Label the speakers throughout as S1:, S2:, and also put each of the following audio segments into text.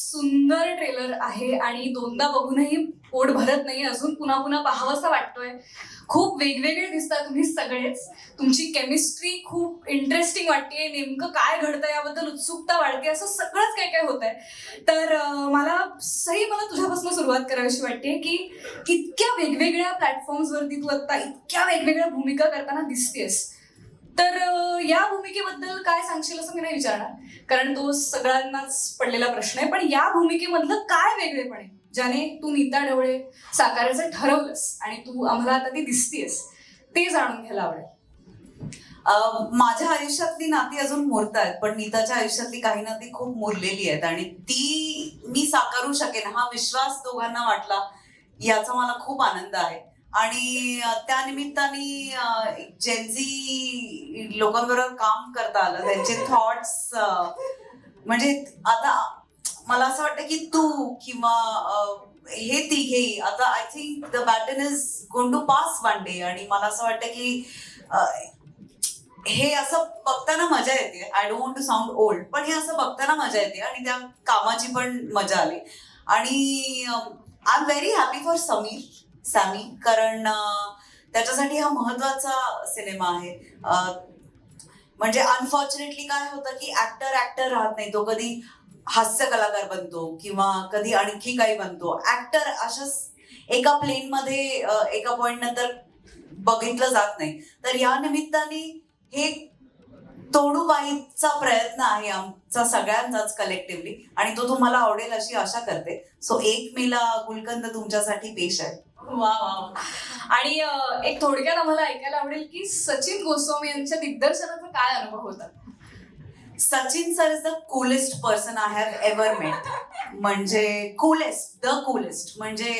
S1: सुंदर ट्रेलर आहे आणि दोनदा बघूनही पोट भरत नाही अजून. पुन्हा पुन्हा पाहावंसं वाटतोय. खूप वेगवेगळे दिसतात तुम्ही सगळेच. तुमची केमिस्ट्री खूप इंटरेस्टिंग वाटते नेमकं काय घडतं याबद्दल उत्सुकता वाढते असं सगळंच काय काय होत आहे तर मला सही मला तुझ्यापासून सुरुवात करावीशी वाटते की इतक्या वेगवेगळ्या प्लॅटफॉर्म्सवरती तू आता इतक्या वेगवेगळ्या भूमिका करताना दिसतेस. तर या भूमिकेबद्दल काय सांगशील असं मी नाही विचारणार. कारण तो सगळ्यांनाच पडलेला प्रश्न आहे. पण या भूमिकेमधलं काय वेगळेपण? आहे ज्याने तू नीता ढवळे साकारायचं ठरवलंस आणि तू आम्हाला आता ती दिसतीयस ते जाणून घ्यायला आवडेल.
S2: माझ्या आयुष्यातली नाती अजून मोरत आहेत पण नीताच्या आयुष्यातली काही नाती खूप मोरलेली आहेत आणि ती मी साकारू शकेन हा विश्वास दोघांना वाटला याचा मला खूप आनंद आहे. आणि त्या निमित्ताने जेन्झी लोकांबरोबर काम करता आलं. त्यांचे थॉट्स म्हणजे आता मला असं वाटतं की तू किंवा हे तिघे आता I think the baton is gone to pass one day आणि मला असं वाटतं की हे असं बघताना मजा येते. I don't want to sound old पण हे असं बघताना मजा येते आणि त्या कामाची पण मजा आली. आणि I am very happy for Sameer Sammy. कारण त्याच्यासाठी हा महत्त्वाचा सिनेमा आहे. म्हणजे अनफॉर्च्युनेटली काय होतं की ऍक्टर ऍक्टर राहत नाही. तो कधी हास्य कलाकार बनतो किंवा कधी आणखी काही बनतो. ऍक्टर अशाच एका प्लेन मध्ये एका पॉइंट नंतर बघितलं जात नाही. तर या निमित्ताने हे तोडूबाईचा प्रयत्न आहे आमचा सगळ्यांचाच कलेक्टिव्हली आणि तो तुम्हाला आवडेल अशी आशा करते. सो एक मेला गुलकंद तुमच्यासाठी पेश आहे.
S1: वा वा आणि एक थोडक्यात आम्हाला ऐकायला आवडेल की सचिन गोस्वामी यांच्या दिग्दर्शनाचा काय अनुभव होता?
S2: Sachin sir is the coolest person I have ever met म्हणजे कुलेस्ट द कुलेस्ट म्हणजे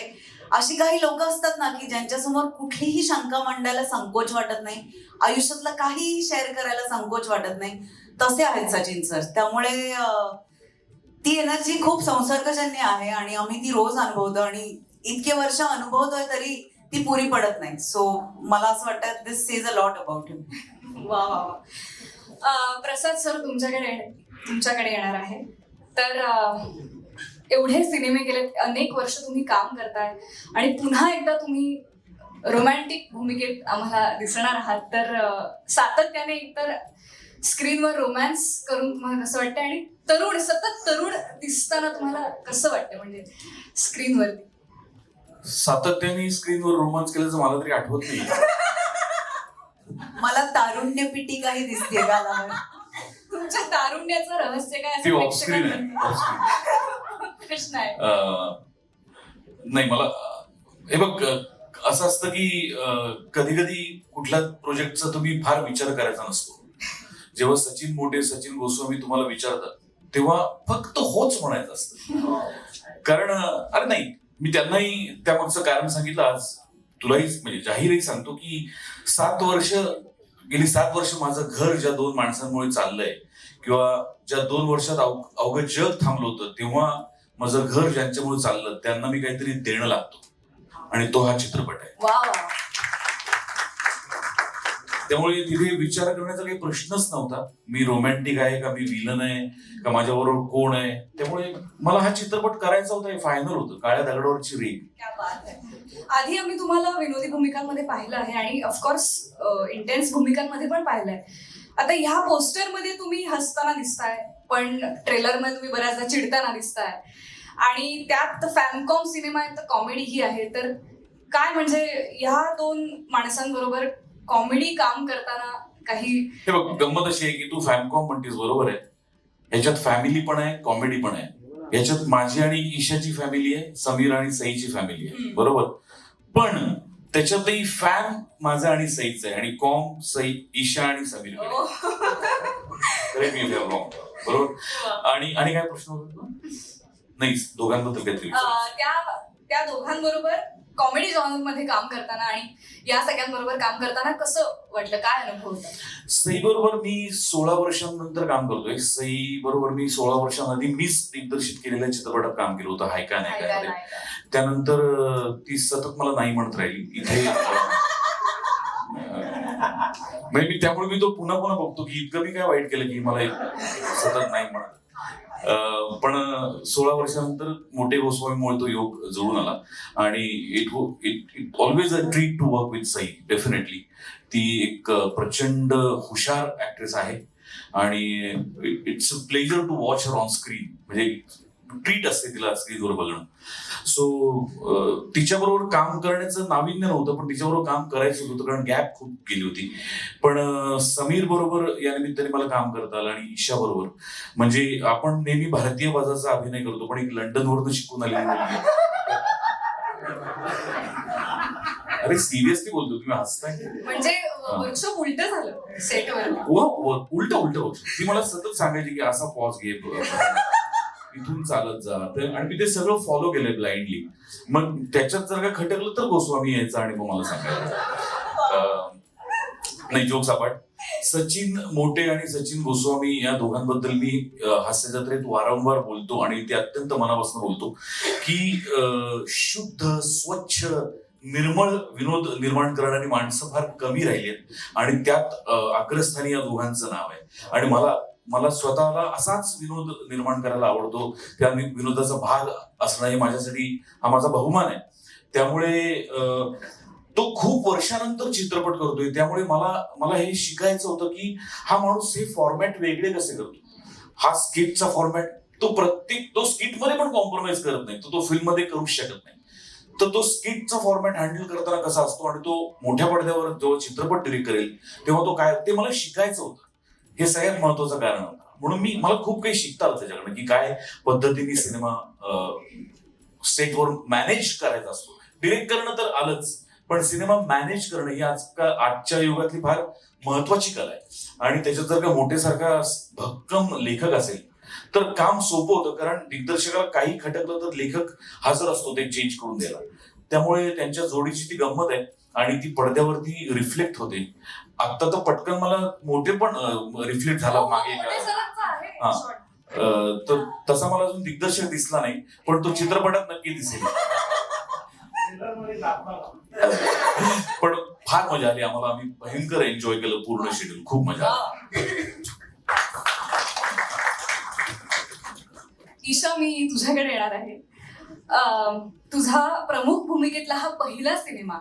S2: अशी काही लोक असतात ना की ज्यांच्यासमोर कुठलीही शंका मांडायला संकोच वाटत नाही. आयुष्यातला काहीही शेअर करायला संकोच वाटत नाही. तसे आहेत सचिन सर त्यामुळे ती एनर्जी खूप संसर्गजन्य आहे आणि आम्ही ती रोज अनुभवतो आणि इतके वर्ष अनुभवतोय तरी ती पुरी पडत नाही. सो मला असं वाटतं this is a lot about him
S1: वा वा वा. प्रसाद सर तुमच्याकडे तुमच्याकडे येणार आहे. तर एवढे सिनेमे गेलेत अनेक वर्ष तुम्ही काम करताय आणि पुन्हा एकदा तुम्ही रोमॅन्टिक भूमिकेत आम्हाला दिसणार आहात. तर सातत्याने एकतर स्क्रीनवर रोमॅन्स करून तुम्हाला कसं वाटतं आणि तरुण सतत तरुण दिसताना तुम्हाला कसं वाटतं म्हणजे स्क्रीनवरती
S3: सातत्याने स्क्रीनवर रोमांस केल्याचं मला तरी आठवत नाही.
S2: मला तारुण्य पिटिकाही दिसते गालावर.
S1: तुमच्या तारुण्याचं रहस्य काय
S3: ती
S1: असं
S3: ऑफ स्क्रीन आहे.
S1: प्रश्न आहे.
S3: नाही मला हे बघ असं असतं की कधी कधी कुठल्या प्रोजेक्टचा तुम्ही फार विचार करायचा नसतो. जेव्हा सचिन मोठे सचिन गोस्वामी तुम्हाला विचारतात तेव्हा फक्त होच म्हणायचं असतं. कारण अरे नाही मी त्यांनाही त्यामागचं कारण सांगितलं आज. तुलाही म्हणजे जाहीरही सांगतो की सात वर्ष गेली सात वर्ष माझं घर ज्या दोन माणसांमुळे चाललंय किंवा ज्या दोन वर्षात अवघं जग थांबलं होतं तेव्हा माझं घर ज्यांच्यामुळे चाललं त्यांना मी काहीतरी देणं लागतो. आणि तो हा चित्रपट आहे. त्यामुळे तिथे विचार करण्याचा काही प्रश्नच नव्हता. मी रोमॅन्टिक आहे का? मी विलन आहे? का माझ्याबरोबर कोण आहे? त्यामुळे मला हा चित्रपट करायचा होता हे फायनल होतं. काळ्या दगडावरची रेग
S1: आधी आम्ही तुम्हाला विनोदी भूमिकांमध्ये पाहिलं आहे आणि ऑफकोर्स इंटेन्स भूमिकांमध्ये पण पाहिलंय. आता ह्या पोस्टरमध्ये तुम्ही हसताना दिसताय पण ट्रेलरमध्ये तुम्ही बऱ्याचदा चिडताना दिसताय. आणि त्यात फॅमकॉम सिनेमा आहे तर कॉमेडी ही आहे. तर काय म्हणजे ह्या दोन माणसांबरोबर कॉमेडी काम करताना काही
S3: हे बघ गंमत अशी आहे की तू फॅमकॉम म्हणतेस बरोबर आहे? ह्याच्यात फॅमिली पण आहे कॉमेडी पण आहे. ह्याच्यात माझी आणि ईशाची फॅमिली आहे समीर आणि सईची फॅमिली आहे. बरोबर? पण त्याच्यातही फॅम माझा आणि सईच आहे. आणि कॉम सई ईशा आणि समीर. बरोबर? आणि आणि काय प्रश्न होता? नाही दोघांबद्दल काहीतरी
S1: त्या दोघांबरोबर कॉमेडी मध्ये काम करताना आणि या सगळ्यांबरोबर काम करताना कसं वाटलं? काय अनुभव होता?
S3: सई बरोबर मी सोळा वर्षांनंतर काम करतोय. सई बरोबर मी सोळा वर्षांआधी मीच दिग्दर्शित केलेल्या चित्रपटात काम केलं होतं हाय का नाही काय मध्ये. त्यानंतर अं, ती सतत मला नाही म्हणत राहिली. इथे अं, म्हणजे मी त्यामुळे मी तो पुन्हा पुन्हा बघतो की इतकं मी काय वाईट केलं की मला एक सतत नाही म्हणत. पण सोळा वर्षानंतर मोठे गोस्वामीमुळे तो योग जुळून आला. आणि it it it always a treat to work with Sai definitely ती एक प्रचंड हुशार ऍक्ट्रेस आहे. आणि it's a pleasure to watch her on screen म्हणजे ट्रीट असते तिला स्क्रीनवर बघणं. सो तिच्याबरोबर काम करण्याचं नाविन्य नव्हतं पण तिच्याबरोबर काम करायचं होतं कारण गॅप खूप गेली होती. पण समीर बरोबर या निमित्ताने मला काम करता आलं आणि ईशा बरोबर. म्हणजे आपण नेहमी भारतीय बाजाराचा अभिनय करतो पण एक लंडन वरून शिकून आलेली आहे. अरे सिरियसली बोलतो तुम्ही हसताय?
S1: म्हणजे वर्कशॉप उलट झालं सेटवर
S3: उलट उलट बघ ती मला सतत सांगायची की असा पॉज घे. इथून चालत जा. तर आणि मी ते सगळं फॉलो केलंय ब्लाइंडली मग त्याच्यात जर का खटकलं तर गोस्वामी यायचा आणि मग मला सांगायचं. नाही जोक सापाट सचिन मोटे आणि सचिन गोस्वामी या दोघांबद्दल मी हास्य जत्रेत वारंवार बोलतो आणि ते अत्यंत मनापासून बोलतो की शुद्ध स्वच्छ निर्मळ विनोद निर्माण करणारी माणसं फार कमी राहिली आहेत. आणि त्यात अग्रस्थानी या दोघांचं नाव आहे. आणि मला मला स्वतःला असाच विनोद निर्माण करायला आवडतो. त्या विनोदाचा भाग असणं हे माझ्यासाठी हा माझा बहुमान आहे. त्यामुळे तो खूप वर्षानंतर चित्रपट करतोय. त्यामुळे मला मला हे शिकायचं होतं की हा माणूस हे फॉर्मॅट वेगळे कसे करतो? हा स्किटचा फॉर्मॅट तो प्रत्येक तो स्किटमध्ये पण कॉम्प्रोमाइज करत नाही. तो तो फिल्ममध्ये शकत नाही. तर तो स्किटचा फॉर्मॅट हँडल करताना कसा असतो आणि तो मोठ्या पडद्यावर जेव्हा चित्रपट डिरेक्ट करेल तेव्हा तो काय ते मला शिकायचं होतं. हे सगळ्यात महत्वाचं कारण होतं. म्हणून मी मला खूप काही शिकता आलं त्याच्याकडनं की काय पद्धतीने सिनेमा स्टेजवर मॅनेज करायचा असतो. डिरेक्ट करणं तर आलंच पण सिनेमा मॅनेज करणं ही आजकाल आजच्या युगातली फार महत्वाची कला आहे. आणि त्याच्यात जर का मोठेसारखा भक्कम लेखक असेल तर काम सोपं होतं कारण दिग्दर्शकाला काही खटकलं तर लेखक हजर असतो ते चेंज करून द्यायला. त्यामुळे त्यांच्या जोडीची ती गंमत आहे आणि ती पडद्यावरती रिफ्लेक्ट होते. आता तर पटकन मला मोठे पण रिफ्लेक्ट झाला मागे. हा. तर तसा मला अजून दिग्दर्शक दिसला नाही पण तो चित्रपटात नक्की दिसेल. पण फार मजा आली. आम्हाला आम्ही भयंकर एन्जॉय केलं पूर्ण शेड्यूल खूप मजा आली.
S1: ईशा मी तुझ्याकडे येणार आहे. तुझा प्रमुख भूमिकेतला हा पहिला सिनेमा.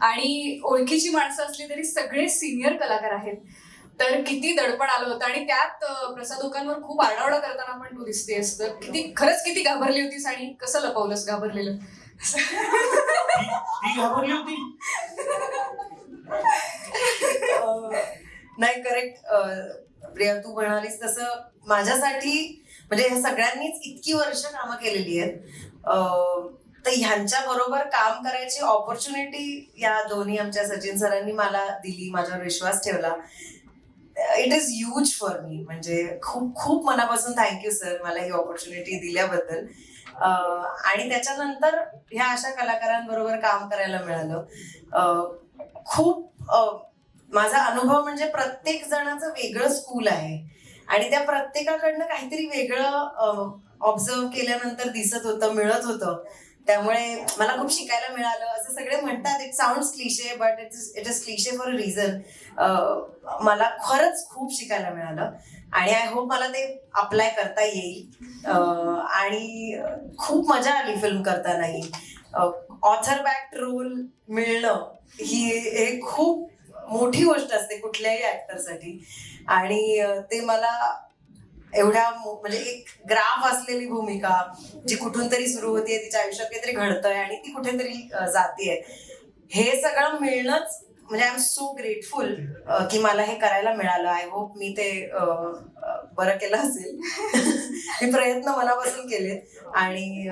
S1: आणि ओळखीची माणसं असली तरी सगळे सिनियर कलाकार आहेत. तर किती दडपण आलं होतं आणि त्यात प्रसादोकांवर खूप आरडाओरडा करताना पण तू दिसतेस. तर किती खरंच किती घाबरली होतीस आणि कसं लपवलंस घाबरलेलं?
S3: घाबरली होती.
S4: नाही करेक्ट प्रिया तू म्हणालीस तसं माझ्यासाठी म्हणजे ह्या सगळ्यांनीच इतकी वर्ष कामं केलेली आहेत. तर ह्यांच्या बरोबर काम करायची ऑपॉर्च्युनिटी या दोन्ही आमच्या सचिन सरांनी मला दिली माझ्यावर विश्वास ठेवला. It is huge for me म्हणजे खूप खूप मनापासून थँक्यू सर मला ही ऑपॉर्च्युनिटी दिल्याबद्दल. आणि त्याच्यानंतर ह्या अशा कलाकारांबरोबर काम करायला मिळालं. खूप माझा अनुभव म्हणजे प्रत्येक जणाचं वेगळं स्कूल आहे. आणि त्या प्रत्येकाकडनं काहीतरी वेगळं ऑब्झर्व केल्यानंतर दिसत होतं मिळत होतं. त्यामुळे मला खूप शिकायला मिळालं. असं सगळे म्हणतात it sound cliche but it is it is cliche for a reason मला खरंच खूप शिकायला मिळालं. आणि आय होप मला ते अप्लाय करता येईल. आणि खूप मजा आली फिल्म करतानाही. ऑथर बॅक रोल मिळणं ही एक खूप मोठी गोष्ट असते कुठल्याही ऍक्टरसाठी आणि ते मला एवढ्या म्हणजे एक ग्राफ असलेली भूमिका जी कुठून तरी सुरू होतीये तिच्या आयुष्यात काहीतरी घडतंय आणि ती कुठेतरी जातीये. हे सगळं मिळणंच म्हणजे आय एम सो ग्रेटफुल की मला हे करायला मिळालं. आय होप मी ते बरं केलं असेल. मी प्रयत्न मनापासून केले आणि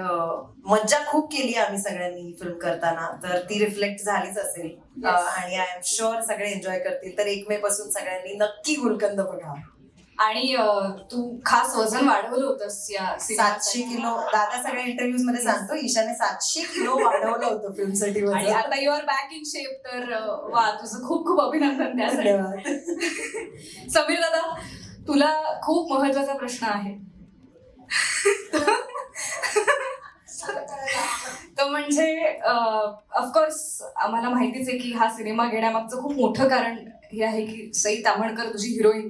S4: मज्जा खूप केली आम्ही सगळ्यांनी फिल्म करताना. तर ती रिफ्लेक्ट झालीच असेल. आणि आय एम शुअर सगळे एन्जॉय करतील. तर एक मे पासून सगळ्यांनी नक्की गुलकंद बघा
S1: आणि तू खास वजन वाढवलं होतंस या
S4: सातशे. किलो दादा सगळ्या इंटरव्ह्यूजमध्ये सांगतो ईशाने सातशे किलो वाढवलं होतं फिल्मसाठी
S1: आणि
S4: वजन.
S1: आता you are back in shape तर वा तुझं खूप खूप अभिनंदन समीर दादा तुला खूप महत्त्वाचा प्रश्न आहे तर म्हणजे ऑफकोर्स आम्हाला माहितीच आहे की हा सिनेमा घेण्यामागचं खूप मोठं कारण हे आहे की सई ताम्हणकर तुझी हिरोईन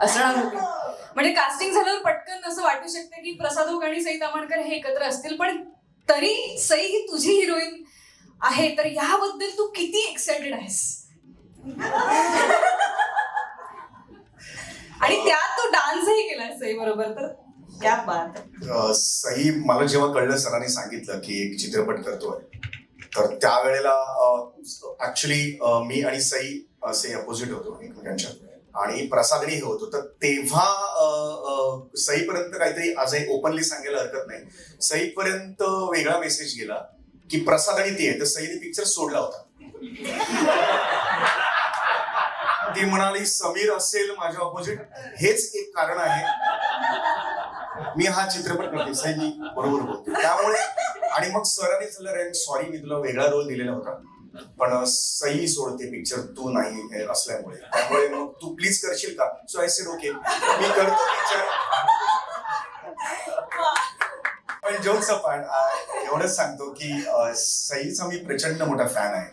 S1: असणार होती. म्हणजे कास्टिंग झाल्यावर पटकन असं वाटू शकतं की प्रसाद ओक आणि सई ताम्हणकर हे एकत्र असतील पण तरी सई ही तुझी हिरोईन आहे तर याबद्दल तू किती एक्साइटेड आहेस? आणि त्यात तू डान्सही केलाय सई बरोबर तर. क्या बात
S5: सही मला जेव्हा कळलं सरांनी सांगितलं की एक चित्रपट करतोय तर त्यावेळेला ऍक्च्युली मी आणि सई असे अपोजिट होतो एकमेकांच्या. आणि प्रसादनी हे होतो. तर तेव्हा अ, अ, सईपर्यंत काहीतरी आजही ओपनली सांगायला हरकत नाही. सईपर्यंत वेगळा मेसेज गेला की प्रसाद आणि ती आहे तर सईने पिक्चर सोडला होता. ती म्हणाली समीर असेल माझ्या ऑपोजिट हेच एक कारण आहे. मी हा चित्रपट देसाईजी बरोबर बोलतो त्यामुळे आणि मग सरांनी झालं सॉरी मी तुला वेगळा रोल दिलेला होता. पण सई सोडते पिक्चर तू नाही असल्यामुळे. त्यामुळे मग तू प्लीज करशील का? सो आय सेड ओके मी करतो पिक्चर पण जोक्स पण एवढंच सांगतो की सईचा मी प्रचंड मोठा फॅन आहे.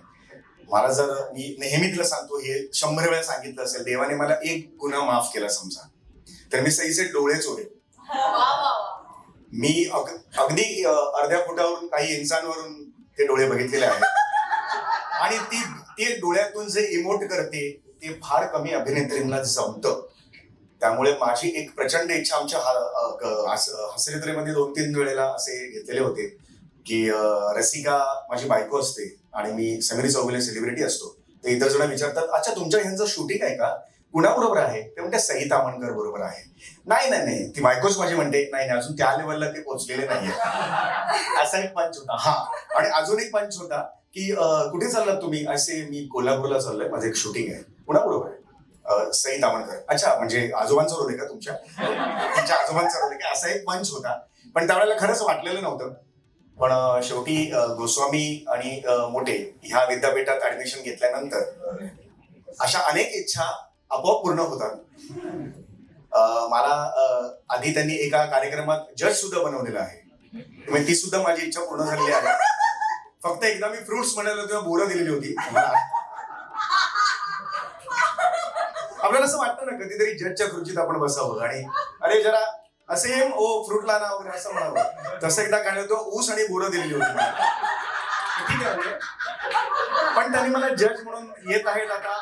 S5: मला जर मी नेहमी तिला सांगतो हे शंभर वेळा सांगितलं असेल देवाने मला एक गुन्हा माफ केला समजा. तर मी सईचे डोळे चोरे मी अग- अगदी अर्ध्या फुटावरून काही इन्सानवरून ते डोळे बघितलेले आहेत. आणि ती ते डोळ्यातून जे इमोट करते ते फार कमी अभिनेत्रींना जमतं. त्यामुळे माझी एक प्रचंड इच्छा आमच्या हसरित्रेमध्ये दोन तीन वेळेला असे घेतलेले होते की रसिका माझी बायको असते आणि मी समीर चौगुले सेलिब्रिटी असतो. ते इतर जण विचारतात अच्छा तुमच्या ह्यांचं शूटिंग आहे का? कुणाबरोबर आहे? ते म्हणते सई तामणकर बरोबर आहे. नाही नाही नाही. ती बायकोच माझी म्हणते नाही नाही अजून त्या लेवलला ते पोहोचलेले नाहीये. असा एक पंच होता. हा. आणि अजून एक पंच होता की कुठे चाललात तुम्ही? असे मी कोल्हापूरला चाललोय. माझं एक शूटिंग आहे. कुणाबरोबर आहे? सई तामणकर अच्छा म्हणजे आजोबांचा रोल आहे का तुमच्या? तुमच्या आजोबांचा रोल आहे का? असा एक पंच होता. पण त्यावेळेला खरंच वाटलेलं नव्हतं. पण शेवटी गोस्वामी आणि मोठे ह्या विद्यापीठात ऍडमिशन घेतल्यानंतर अशा अनेक इच्छा आपोआप पूर्ण होतात. मला आधी त्यांनी एका कार्यक्रमात जज सुद्धा बनवलेला आहे. म्हणजे ती सुद्धा माझी इच्छा पूर्ण झालेली आहे. फक्त एकदा मी फ्रुट्स म्हणालो तेव्हा बोरं दिलेली होती. आपल्याला असं वाटतं ना कधीतरी जजच्या खुर्चीत आपण बसावं आणि अरे जरा असे ओ फ्रूटला ना वगैरे असं म्हणावं. तसं एकदा काय होतं ऊस आणि बोरं दिलेली होती मला. ठीक आहे पण त्यांनी मला जज म्हणून येत आहेत आता.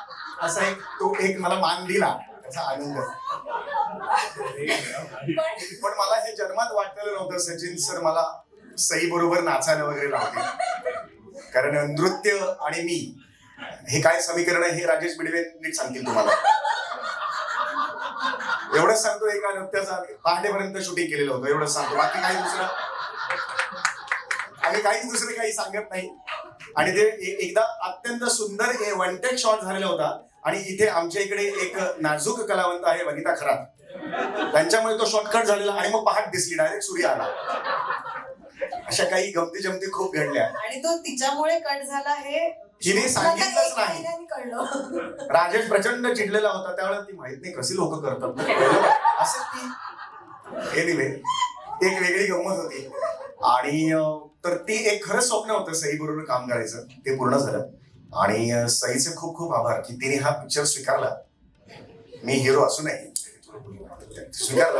S5: असा एक तो एक मला मान दिला त्याचा आनंद. पण मला हे जन्मात वाटलेलं नव्हतं सचिन सर मला सई बरोबर नाचायला वगैरे लावते कारण नृत्य आणि मी हे काय समीकरण आहे हे राजेश बिडवे नीट सांगतील तुम्हाला. एवढंच सांगतो एका नृत्याचा पहाटेपर्यंत शूटिंग केलेलं होतं एवढंच सांगतो. बाकी काही दुसरं आणि काहीच दुसरे काही सांगत नाही. आणि ते एकदा अत्यंत सुंदर वन टेक शॉट झालेला होता. आणि इथे आमच्या इकडे एक नाजूक कलावंत आहे वनिता खरात. त्यांच्यामुळे तो शॉर्टकट झालेला आणि मग पहाट दिसली डायरेक्ट सूर्य आला. अशा काही गमती जमती खूप घडल्या.
S4: आणि तो तिच्यामुळे कट झाला हे
S5: हिने सांगितलंच नाही. राजेश प्रचंड चिडलेला होता. त्यावेळेला ती माहीत नाही कशी लोक करतात. असं ती एनिवे एक वेगळी गंमत होती. आणि तर ती एक खरं स्वप्न होतं सई बरोबर काम करायचं. ते पूर्ण झालं. आणि सईचे खूप खूप आभार की तिने हा पिक्चर स्वीकारला. मी हिरो असू स्वीकारला.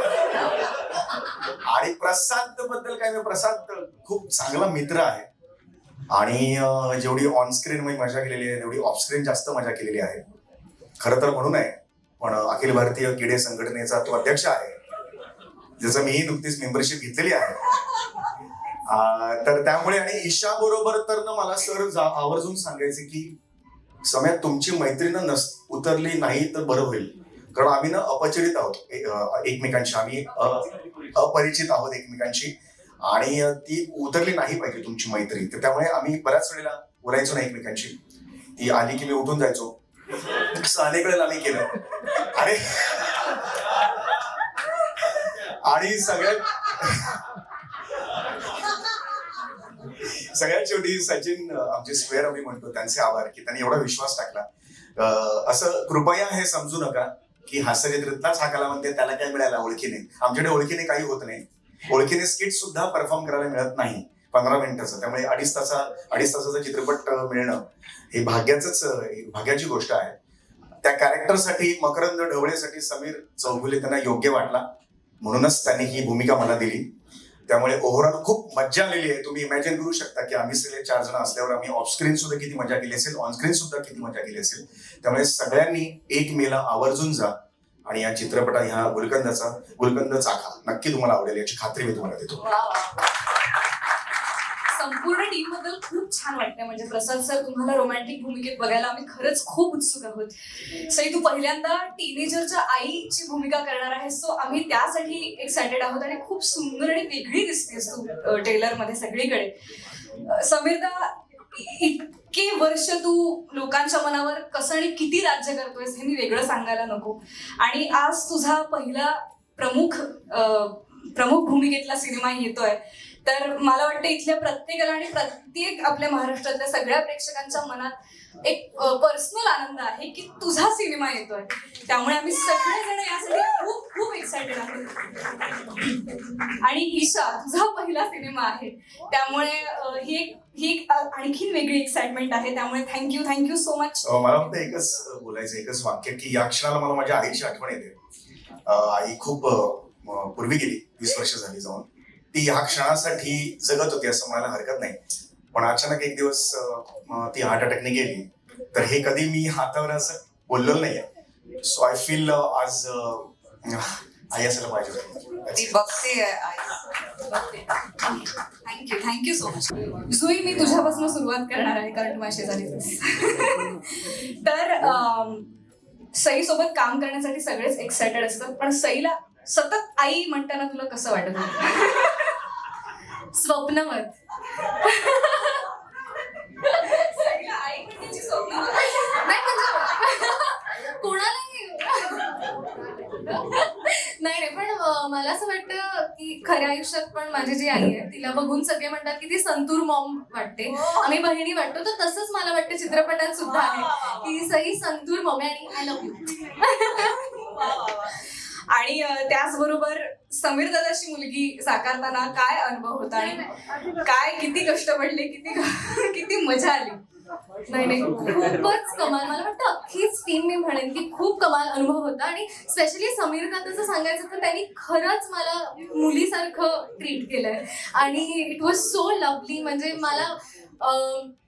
S5: आणि प्रसादबद्दल काय प्रसाद खूप चांगला मित्र आहे. आणि जेवढी ऑन स्क्रीन मी मजा केलेली आहे तेवढी ऑफ स्क्रीन जास्त मजा केलेली आहे. खरं तर म्हणून आहे पण अखिल भारतीय किडे संघटनेचा तो अध्यक्ष आहे. ज्याचं मीही नुकतीच मेंबरशिप घेतलेली आहे. तर त्यामुळे आणि ईशा बरोबर तर ना मला सर जा- आवर्जून सांगायचे की समयात तुमची मैत्रीण नस उतरली नाही तर बरं होईल. कारण आम्ही ना अपरिचित आहोत एकमेकांशी. आम्ही अपरिचित आहोत एकमेकांशी. आणि ती उतरली नाही पाहिजे तुमची मैत्री. तर त्यामुळे आम्ही बऱ्याच वेळेला बोलायचो नाही एकमेकांशी. ती आली की मी उठून जायचो. अनेक वेळेला आम्ही केलं. आणि आणि सगळ्यात सगळ्यात शेवटी सचिन आमचे स्क्वेअर आम्ही म्हणतो त्यांचे आभार की त्यांनी एवढा विश्वास टाकला. असं कृपया हे समजू नका की हास्यचित्रातलाच हा कलावंत म्हणते त्याला काय मिळाला ओळखीने. आमच्याकडे ओळखीने काही होत नाही. ओळखीने स्किट सुद्धा परफॉर्म करायला मिळत नाही पंधरा मिनिटाचं. त्यामुळे अडीच तासा अडीच तासाचा चित्रपट मिळणं हे भाग्याचंच भाग्याची गोष्ट आहे. त्या कॅरेक्टरसाठी मकरंद ढवळेसाठी समीर चौगुले त्यांना योग्य वाटला. म्हणूनच त्यांनी ही भूमिका मला दिली. त्यामुळे ओव्हरऑल खूप मज्जा आलेली आहे. तुम्ही इमॅजिन करू शकता की आम्ही सगळे चार जण असल्यावर आम्ही ऑफस्क्रीन सुद्धा किती मजा केली असेल ऑन स्क्रीन सुद्धा किती मजा केली असेल. त्यामुळे सगळ्यांनी एक मेला आवर्जून जा आणि या चित्रपटा ह्या गुलकंदाचा गुलकंद चाखा. नक्की तुम्हाला आवडेल याची खात्री मी तुम्हाला देतो.
S1: संपूर्ण टीमबद्दल खूप छान वाटतंय. म्हणजे प्रसाद सर तुम्हाला रोमॅन्टिक भूमिकेत बघायला आम्ही खरंच खूप उत्सुक आहोत. सई तू पहिल्यांदा टीनेजरच्या आईची भूमिका करणार आहेस सो आम्ही त्यासाठी एक्सायटेड आहोत आणि खूप सुंदर आणि वेगळी दिसतेस तू टेलरमध्ये सगळीकडे. समीरदा इतके वर्ष तू लोकांच्या मनावर कसं आणि किती राज्य करतोयस हे मी वेगळं सांगायला नको. आणि आज तुझा पहिला प्रमुख प्रमुख भूमिकेतला सिनेमा येतोय. तर मला वाटतं इथल्या प्रत्येकाला आणि प्रत्येक आपल्या महाराष्ट्रातल्या सगळ्या प्रेक्षकांच्या मनात एक पर्सनल आनंद आहे की तुझा सिनेमा येतोय. त्यामुळे आम्ही सगळेजण यासाठी खूप खूप एक्सायटेड आहोत. आणि ईशा तुझा पहिला सिनेमा आहे. त्यामुळे ही एक ही एक आणखीन वेगळी एक्साइटमेंट आहे. त्यामुळे थँक्यू थँक्यू सो मच
S5: मला फक्त एकच बोलायचं एकच वाक्य की या क्षणाला मला माझ्या आईची आठवण येते. आई खूप पूर्वी गेली वीस वर्ष झाली जाऊन. ती ह्या क्षणासाठी जगत होती असं म्हणायला हरकत नाही. पण अचानक एक दिवस ती हार्ट अटॅकने गेली. तर हे कधी मी हातावर असं बोललेलं नाहीये. सो आय फील आज आई असायला पाहिजे
S2: ती बघते आई.
S1: Thank you thank you so much Jui मी तुझ्यापासून सुरुवात करणार आहे कारण तू झाली तर सई सोबत काम करण्यासाठी सगळेच एक्सायटेड असतात पण सईला सतत आई म्हणताना तुला कसं वाटत स्वप्नवत स्वप्नवत.
S6: नाही म्हणजे कोणालाही. नाही नाही पण मला असं वाटतं की खऱ्या आयुष्यात पण माझी जी आई आहे तिला बघून सगळे म्हणतात की ती संतूर मॉम वाटते. आम्ही बहिणी वाटतो तर तसंच मला वाटतं चित्रपटात सुद्धा आहे. की सई संतूर मॉम आहे आणि आय लव्ह यू
S1: आणि त्याचबरोबर समीर दादाची मुलगी साकारताना काय अनुभव होता आणि काय किती कष्ट पडले किती किती मजा आली?
S6: नाही नाही. खूपच कमाल. मला वाटतं अख्खीच टीम मी म्हणेन की खूप कमाल अनुभव होता आणि स्पेशली समीर दादाचं सांगायचं तर त्यांनी खरंच मला मुलीसारखं ट्रीट केलंय. आणि इट वॉज सो लवली म्हणजे मला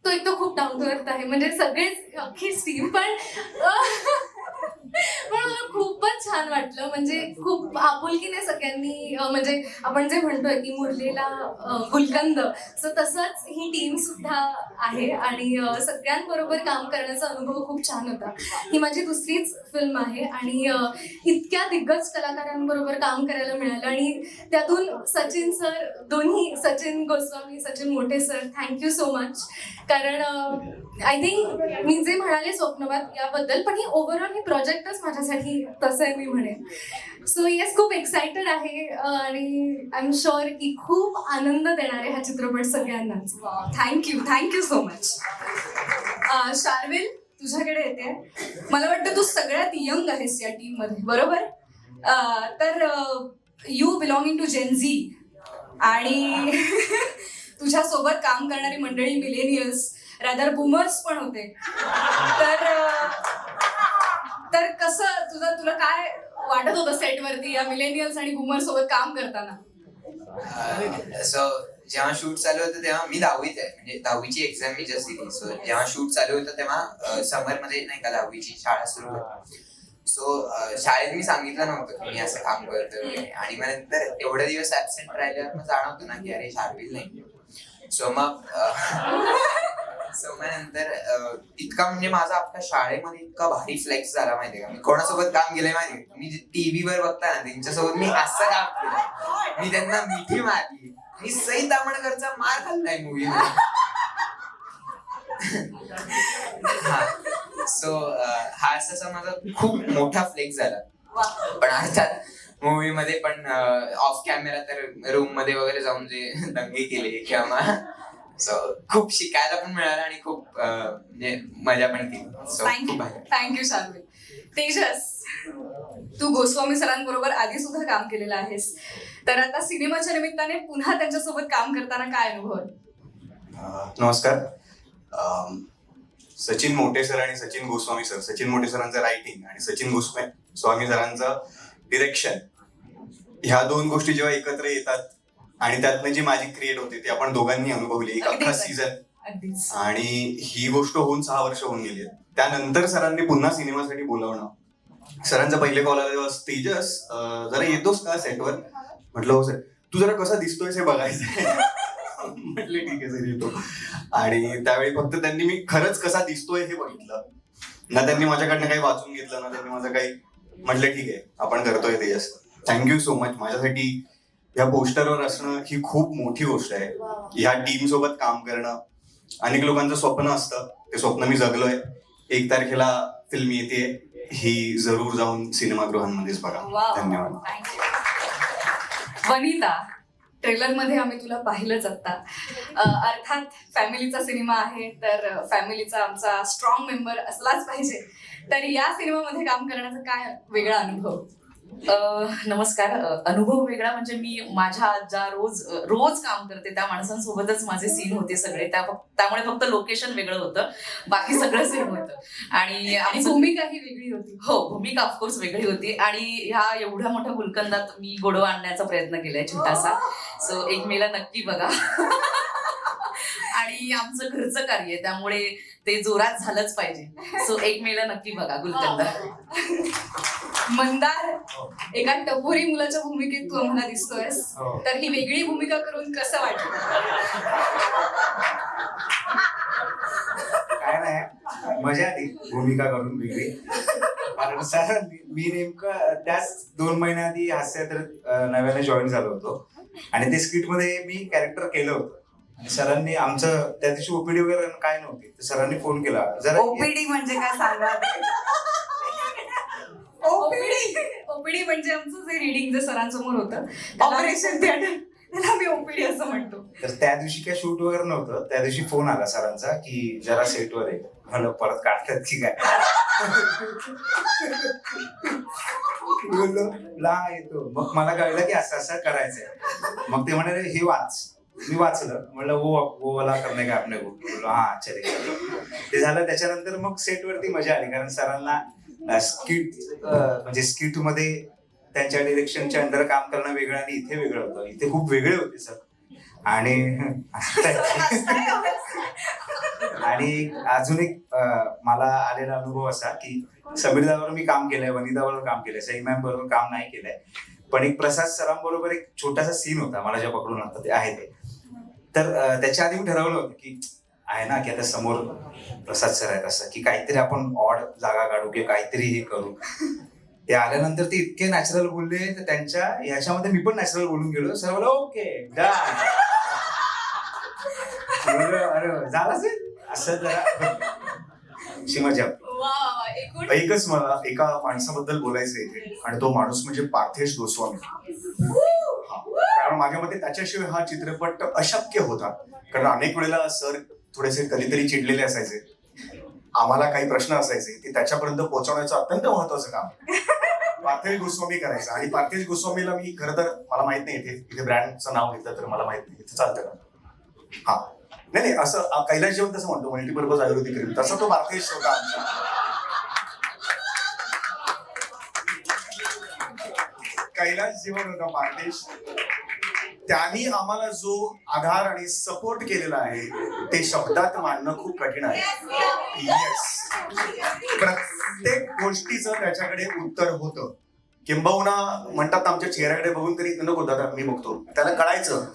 S6: तो एक तो खूप डाऊन टू अर्थ आहे. म्हणजे सगळेच अख्खीच टीम पण पण मला खूपच छान वाटलं. म्हणजे खूप आपुलकीने सगळ्यांनी अं, म्हणजे आपण जे म्हणतोय की मुरलीला अं, गुलकंद सो तसंच ही टीम सुद्धा आहे आणि अं, सगळ्यांबरोबर काम करण्याचा अनुभव खूप छान होता. ही माझी दुसरीच फिल्म आहे आणि अं, इतक्या दिग्गज कलाकारांबरोबर काम करायला मिळालं आणि त्यातून सचिन सर दोन्ही Sachin Goswami Sachin Mote sir thank you so much कारण आय थिंक मी जे म्हणाले स्वप्नवाद याबद्दल पण ही ओव्हरऑल ही प्रोजेक्ट प्रोजेक्टच माझ्यासाठी तसं आहे मी म्हणेन. सो येस खूप एक्सायटेड आहे आणि आय एम शुअर की खूप आनंद देणार आहे हा चित्रपट सगळ्यांनाच.
S1: Thank you thank you so much Sharvil तुझ्याकडे येते. मला वाटतं तू सगळ्यात यंग आहेस या टीममध्ये बरोबर तर यू बिलॉंगिंग टू जेनझी आणि तुझ्या सोबत काम करणारी मंडळी मिलेनियल्स रादर बुमर्स पण होते. तर तर कसं तुझं तुला काय वाटत होतं सेटवरती या मिलेनियल्स आणि बुमर सोबत काम करताना?
S7: सो जेव्हा शूट चालू होतं तेव्हा मी दहावीत आहे. म्हणजे दहावीची एक्झाम मी जस्ट दिली. सो जेव्हा शूट चालू होतं तेव्हा समरमध्ये नाही का दहावीची शाळा सुरू होती. सो शाळेत मी सांगितलं नव्हतं की मी असं काम करतोय आणि मग नंतर एवढे दिवस ऍबसेंट राहिल्यावर मग जाणवतो ना की अरे शार्विल नाही. सो मग सो मग नंतर अं, इतका म्हणजे माझा आपल्या शाळेमध्ये इतका भारी फ्लेक्स झाला माहितीये का? मी कोणासोबत काम केलंय माहितीये का? तुम्ही जे टीव्हीवर बघता ना त्यांच्यासोबत मी असं काम केलं मी त्यांना मिठी मारली. मी सई तामणकरचा मार खाल्लाय मूवी सो हा. असा माझा खूप मोठा फ्लेक्स झाला. पण अर्थात मूवी मध्ये पण ऑफ कॅमेरा तर रूममध्ये वगैरे जाऊन जे दंगे केले किंवा सो खूप शिकायला पण मिळालं आणि खूप म्हणजे मजा पण केली. So
S1: thank you thank you Sharvil Tejas तू गोस्वामी सरांबरोबर आधी सुद्धा काम केलेलं आहेस. तर आता सिनेमाच्या निमित्ताने पुन्हा त्यांच्यासोबत काम करताना काय अनुभव
S5: नमस्कार. सचिन मोटे सर आणि सचिन गोस्वामी सर. सचिन मोटे सरांचं रायटिंग आणि सचिन गोस्वामी स्वामी सरांचं डिरेक्शन ह्या दोन गोष्टी जेव्हा एकत्र येतात आणि त्यातनं जी मॅजिक क्रिएट होते ती आपण दोघांनी अनुभवली. एक अख्खा. सीझन आणि ही गोष्ट होऊन सहा वर्ष होऊन गेली. त्यानंतर सरांनी पुन्हा सिनेमासाठी बोलावणं. सरांचा पहिले कॉल आला तेव्हा तेजस जरा येतोस का सेटवर म्हटलं हो सर तू जरा कसा दिसतोय हे बघायचं म्हटले ठीक आहे सर येतो. आणि त्यावेळी फक्त त्यांनी मी खरंच कसा दिसतोय हे बघितलं. ना त्यांनी माझ्याकडनं काही वाचून घेतलं ना त्यांनी माझं काही म्हटलं ठीक आहे आपण करतोय तेजस. थँक्यू सो मच माझ्यासाठी या पोस्टरवर असणं ही खूप मोठी गोष्ट आहे. ह्या टीम सोबत काम करणं अनेक लोकांचं स्वप्न असतं. ते स्वप्न मी जगलोय. एक तारखेला फिल्म येते. ही जरूर जाऊन सिनेमागृहांमध्येच बघा. धन्यवाद.
S1: वनिता ट्रेलरमध्ये आम्ही तुला पाहिलंच आता अर्थात फॅमिलीचा सिनेमा आहे तर फॅमिलीचा आमचा स्ट्रॉंग मेंबर असलाच पाहिजे. तर या सिनेमामध्ये काम करण्याचा काय वेगळा अनुभव?
S8: नमस्कार. अनुभव वेगळा म्हणजे मी माझ्या ज्या रोज रोज काम करते त्या माणसांसोबतच माझे सीन होते सगळे. त्या त्यामुळे फक्त लोकेशन वेगळं होतं. बाकी सगळं सेम होतं. आणि आमचं
S1: भूमिका ही वेगळी होती.
S8: हो भूमिका ऑफकोर्स वेगळी होती. आणि ह्या एवढ्या मोठ्या गुलकंदात मी गोडवा आणण्याचा प्रयत्न केलाय छोटासा सो एक मेला नक्की बघा. आणि आमचं घरचं कार्य आहे. त्यामुळे ते जोरात झालंच पाहिजे. सो एक मेला नक्की बघा गुलकंद.
S1: मंदार एका टपोरी मुलाच्या भूमिकेत तू आम्हाला दिसतोयस. तर ही वेगळी भूमिका करून कसं वाटलं?
S9: काय नाही मजा आली भूमिका करून वेगळी. कारण सर मी नेमकं त्याच दोन महिन्याआधी हास्यात नव्याने जॉईन झालो होतो. आणि ते स्किटमध्ये मी कॅरेक्टर केलं होतं. आणि सरांनी आमचं त्या दिवशी ओपीडी वगैरे काय नव्हती तर सरांनी फोन केला. जरा
S2: ओपीडी म्हणजे काय सांगा?
S1: ओपीडी? ओपीडी म्हणजे आमचं जे रिडिंग जे सरांसमोर होतं ऑपरेशन थिएटर त्याला आम्ही ओपीडी असं म्हणतो.
S9: तर त्या दिवशी काय शूट वगैरे नव्हतं त्या दिवशी फोन आला सरांचा की जरा सेटवर आहे मला परत काढतात की काय? बोललो ला येतो. मग मला कळलं की असं असं करायचंय. मग ते म्हणाले हे वाच. मी वाचलं. म्हणलं वो वो वाला करणे का आपल्या बोललो हा आश्चर्य ते झालं. त्याच्यानंतर मग सेटवरती मजा आली. कारण सरांना स्किट म्हणजे स्किटमध्ये त्यांच्या डिरेक्शनच्या अंडर काम करणं वेगळं आणि इथे वेगळं होतं. इथे खूप वेगळे होते सर. आणि आणि अजून एक मला आलेला अनुभव असा की समीरदावर मी काम केलंय वनिताबरोबर काम केलंय सई मॅम बरोबर काम नाही केलंय. पण एक प्रसाद सरांबरोबर एक छोटासा सीन होता मला ज्या पकडून आता ते आहे ते. तर त्याच्या आधी मी ठरवलं होतं की आहे ना की आता समोर प्रसाद सर आहेत असं की काहीतरी आपण ऑड जागा काढू की काहीतरी हे करू. ते आल्यानंतर ते इतके नॅचरल बोलले तर त्यांच्या ह्याच्यामध्ये मी पण नॅचरल बोलून गेलो. सर बोला ओके अरे झालं ते असं जरा.
S5: एकच मला एका माणसाबद्दल बोलायचं आहे आणि तो माणूस म्हणजे पार्थेश गोस्वामी. हा. कारण माझ्या मते त्याच्याशिवाय हा चित्रपट अशक्य होता. कारण अनेक वेळेला सर थोडेसे कधीतरी चिडलेले असायचे. आम्हाला काही प्रश्न असायचे ते त्याच्यापर्यंत पोहोचवण्याचं अत्यंत महत्वाचं काम. पार्थेश गोस्वामी करायचं. आणि पार्थेश गोस्वामीला मी खरं तर मला माहीत नाही इथे इथे ब्रँडचं नाव घेतलं तर मला माहीत नाही इथे चालतं का? हा. नाही नाही असं अ, कैलास जेवण तसं म्हणतो मल्टीपर्पज आयुर्वेदिक क्रीम तसा तो पार्थेश होता आमचा. कैलास जीवन होता त्यांनी आम्हाला जो आधार आणि सपोर्ट केलेला आहे ते शब्दात मांडणं खूप कठीण आहे. येस प्रत्येक गोष्टीचं त्याच्याकडे उत्तर होतं. किंबहुना म्हणतात आमच्या चेहऱ्याकडे बघून तरी नको दादा मी बघतो. त्याला कळायचं.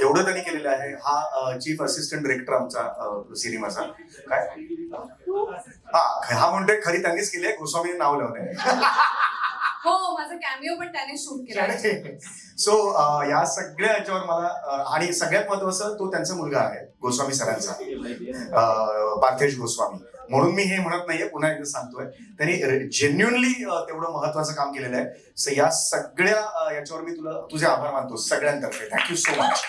S5: एवढं त्यांनी केलेलं आहे. हा चीफ असिस्टंट डिरेक्टर आमचा सिनेमाचा. काय? हा हा म्हणतोय खरी त्यांनीच केली आहे. गोस्वामीने नाव लावलंय.
S1: हो माझा कॅमिओ पण त्याने शूट केला.
S5: सो या सगळ्या याच्यावर मला आणि सगळ्यात महत्वाचं तो त्यांचा मुलगा आहे गोस्वामी सरांचा. पार्थेश गोस्वामी. म्हणून मी हे म्हणत नाहीये पुन्हा एकदा सांगतोय. त्यांनी जेन्युनली तेवढं महत्वाचं काम केलेलं आहे. सो या सगळ्या याच्यावर मी तुला तुझे आभार मानतो सगळ्यांतर्फे. थँक्यू सो मच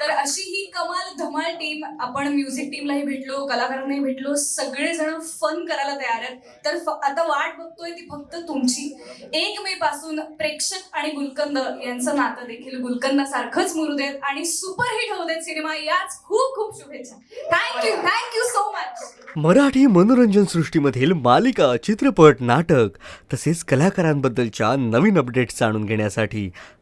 S1: तर अशी ही कमाल धमाल टीम आपण म्युझिक टीमलाही भेटलो कलाकारांनाही भेटलो सगळेजण फन करायला तयार आहेत. तर आता वाट बघतोय ती फक्त तुमची. एक मे पासून प्रेक्षक आणि गुलकंद यांचं नातं देखील गुलकंदासारखंच मुरू देत आणि सुपरहिट होऊ देत सिनेमा. याच खूप खूप शुभेच्छा. Thank you thank you so much
S10: Marathi मनोरंजन सृष्टीमधील मालिका चित्रपट नाटक तसेच कलाकारांबद्दलच्या नवीन अपडेट्स जाणून घेण्यासाठी